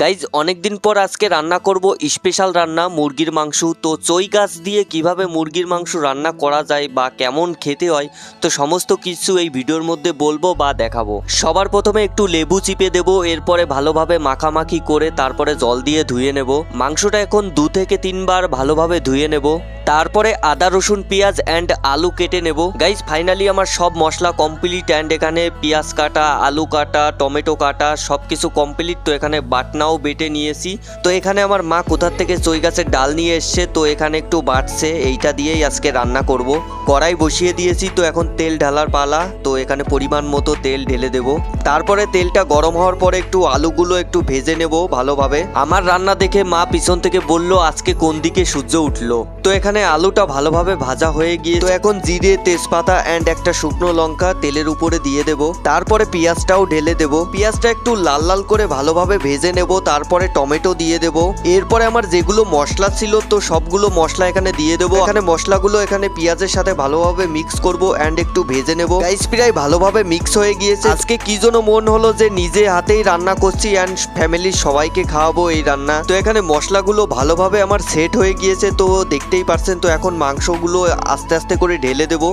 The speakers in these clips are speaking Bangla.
গাইজ অনেকদিন পর আজকে রান্না করব স্পেশাল রান্না, মুরগির মাংস। তো চই গাছ দিয়ে কীভাবে মুরগির মাংস রান্না করা যায় বা কেমন খেতে হয়, তো সমস্ত কিছু এই ভিডিওর মধ্যে বলব বা দেখাবো। সবার প্রথমে একটু লেবু চিপে দেব, এরপরে ভালোভাবে মাখামাখি করে তারপরে জল দিয়ে ধুয়ে নেব। মাংসটা এখন দু থেকে তিনবার ভালোভাবে ধুয়ে নেব। তারপরে আদা, রসুন, পেঁয়াজ অ্যান্ড আলু কেটে নেব। গাইজ ফাইনালি আমার সব মশলা কমপ্লিট অ্যান্ড এখানে পেঁয়াজ কাটা, আলু কাটা, টমেটো কাটা সব কিছু কমপ্লিট তো এখানে বাটনাও বেটে নিয়েছি। তো এখানে আমার মা কোথার থেকে চই গাছের ডাল নিয়ে এসছে, তো এখানে একটু বাটছে এইটা দিয়েই আজকে রান্না করব। কড়াই বসিয়ে দিয়েছি, তো এখন তেল ঢালার পালা। তো এখানে পরিমাণ মতো তেল ঢেলে দেব। তারপরে তেলটা গরম হওয়ার পরে একটু আলুগুলো একটু ভেজে নেব ভালোভাবে। আমার রান্না দেখে মা পিছন থেকে বলল, আজকে কোন দিকে সূর্য উঠল? তো এখানে আলুটা ভালোভাবে ভাজা হয়ে গিয়ে তো এখন জিরে, তেজপাতা অ্যান্ড একটা শুকনো লঙ্কা তেলের উপরে দিয়ে দেব। তারপরে পেঁয়াজটাও ঢেলে দেব। পেঁয়াজটা একটু লাল লাল করে ভালোভাবে ভেজে নেব। তারপরে টমেটো দিয়ে দেব। এরপরে আমার যেগুলো মশলা ছিল তো সবগুলো মশলা এখানে দিয়ে দেবো। এখানে মশলাগুলো এখানে পেঁয়াজের সাথে ভালোভাবে মিক্স করব অ্যান্ড একটু ভেজে নেব। গাইস প্রায় ভালোভাবে মিক্স হয়ে গিয়েছে। আজকে কি জন্য মন হলো যে নিজে হাতেই রান্না করছি অ্যান্ড ফ্যামিলির সবাইকে খাওয়াবো এই রান্না। তো এখানে মশলাগুলো ভালোভাবে আমার সেট হয়ে গিয়েছে। তো দেখতেই পারছেন তো এখন মাংসগুলো আস্তে আস্তে করে ঢেলে দেব।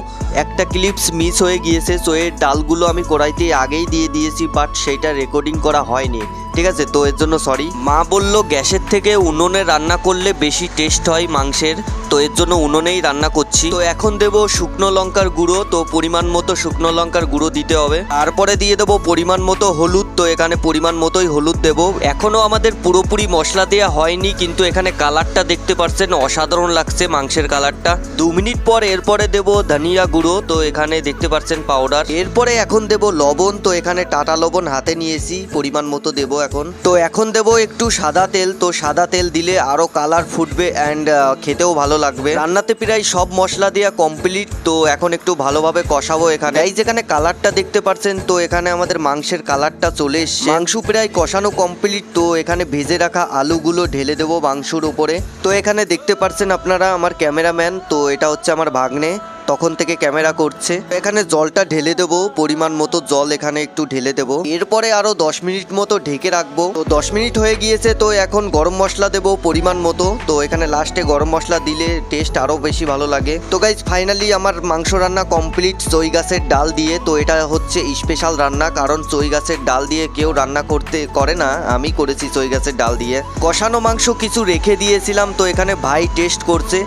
একটা ক্লিপস মিস হয়ে গিয়েছে, তো এর ডালগুলো আমি কড়াইতে আগেই দিয়ে দিয়েছি, বাট সেইটা রেকর্ডিং করা হয়নি। ঠিক আছে, তো এর জন্য সরি মা বলল, গ্যাসের থেকে উনুনে রান্না করলে বেশি টেস্ট হয় মাংসের, তো এর জন্য উনুনেই রান্না করছি। তো এখন দেব শুকনো লঙ্কার গুঁড়ো, তো পরিমাণ মতো শুকনো লঙ্কার গুঁড়ো দিতে হবে। তারপরে দিয়ে দেবো পরিমাণ মতো হলুদ তো এখানে পরিমাণ মতোই হলুদ দেব। এখনও আমাদের পুরোপুরি মশলা দেওয়া হয়নি, কিন্তু এখানে কালারটা দেখতে পাচ্ছেন অসাধারণ লাগছে মাংসের কালারটা। দু মিনিট পর এরপরে দেব ধনিয়া গুঁড়ো, তো এখানে দেখতে পাচ্ছেন পাউডার এরপরে এখন দেব লবণ, তো এখানে টাটা লবণ হাতে নিয়েছি, পরিমাণ মতো দেব এখন। তো এখন দেব একটু সাদা তেল, তো সাদা তেল দিলে আরও কালার ফুটবে অ্যান্ড খেতেও ভালো লাগবে। রান্নাতে প্রায় সব মশলা দেওয়া কমপ্লিট তো এখন একটু ভালোভাবে কষাবো এখানে। এই যেখানে কালারটা দেখতে পাচ্ছেন তো এখানে আমাদের মাংসের কালারটা এসছে। মাংস প্রায় কষানো কমপ্লিট তো এখানে ভেজে রাখা আলুগুলো ঢেলে দেবো মাংসর উপরে। তো এখানে দেখতে পারছেন আপনারা আমার ক্যামেরাম্যান, তো এটা হচ্ছে আমার ভাগ্নে। তখন থেকে ক্যামেরা করছে। এখানে জলটা ঢেলে দেবো, পরিমাণ মতো জল এখানে একটু ঢেলে দেবো। এরপরে আরও দশ মিনিট মতো ঢেকে রাখব। তো দশ মিনিট হয়ে গিয়েছে, তো এখন গরম মশলা দেবো পরিমাণ মতো। তো এখানে লাস্টে গরম মশলা দিলে টেস্ট আরও বেশি ভালো লাগে। তো গাইজ ফাইনালি আমার মাংস রান্না কমপ্লিট চই গাছের ডাল দিয়ে। তো এটা হচ্ছে স্পেশাল রান্না, কারণ চই গাছের ডাল দিয়ে কেউ রান্না করতে করে না। আমি করেছি চই গাছের ডাল দিয়ে। কষানো মাংস কিছু রেখে দিয়েছিলাম, তো এখানে ভাই টেস্ট করছে।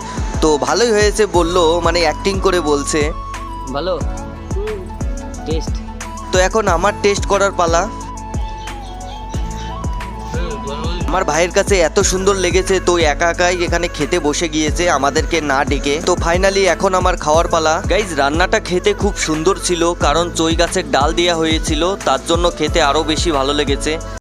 তো ভালোই হয়েছে বলল মানে অ্যাক্টিং করে বলছে। ভালো? টেস্ট তো এখন আমার টেস্ট করার পালা। আমার ভাইয়ের কাছে এত সুন্দর লেগেছে তো একা একাই এখানে খেতে বসে গিয়েছে আমাদেরকে না ডেকে। তো ফাইনালি এখন আমার খাওয়ার পালা। গাইজ রান্নাটা খেতে খুব সুন্দর ছিল কারণ চই গাছের ডাল দেওয়া হয়েছিল তার জন্য খেতে আরও বেশি ভালো লেগেছে।